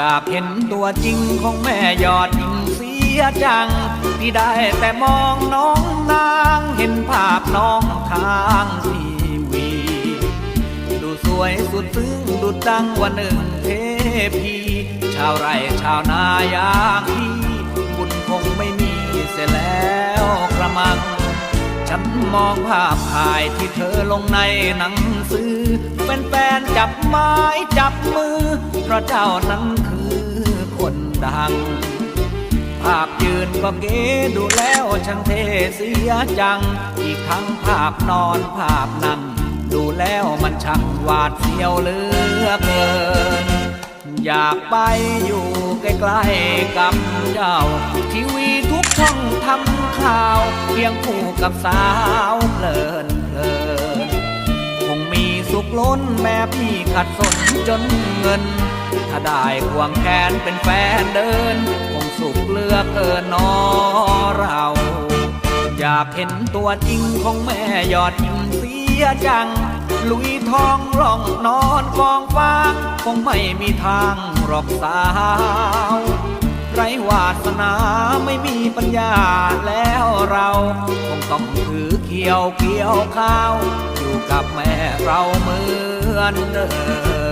อยากเห็นตัวจริงของแม่ยอดหญิงเสียจังพี่ได้แต่มองน้องนางเห็นภาพน้องทางทีวี ดูสวยสุดซึ้งดุดดังวันหนึ่งเทพีชาวไร่ชาวนาอย่างพี่บุญคงไม่มีเสียแล้วกระมัง ฉันมองภาพถ่ายที่เธอลงในหนังสือ จับไม้จับมือ เพราะเจ้านั้นคือคนดัง ภาพยืนก็เก๋ดูแล้วช่างเทเสียจัง อีกทั้งภาพนอนภาพนั่ง ดูแล้วมันช่างหวาดเสียวเหลือเกิน อยากไปอยู่ใกล้ๆกับเจ้า ทีวีทุกช่องทำข่าวเพียงคู่กับสาวเพลินเพลิน ล้นแม่พี่ขัดสนจนเงิน ถ้าได้ควงแขนเป็นแฟนเดิน คงสุขเลือกเกินนอเรา อยากเห็นตัวจริงของแม่ยอดหญิงเสียจัง ลุยทองร่องนอนกองฟางคงไม่มีทางหรอกสาวไรวาสนาไม่มีปัญญาแล้วเรา คงต้องถือเกี่ยวเกี่ยวข้าว อยู่กับแม่เรา อนเดอ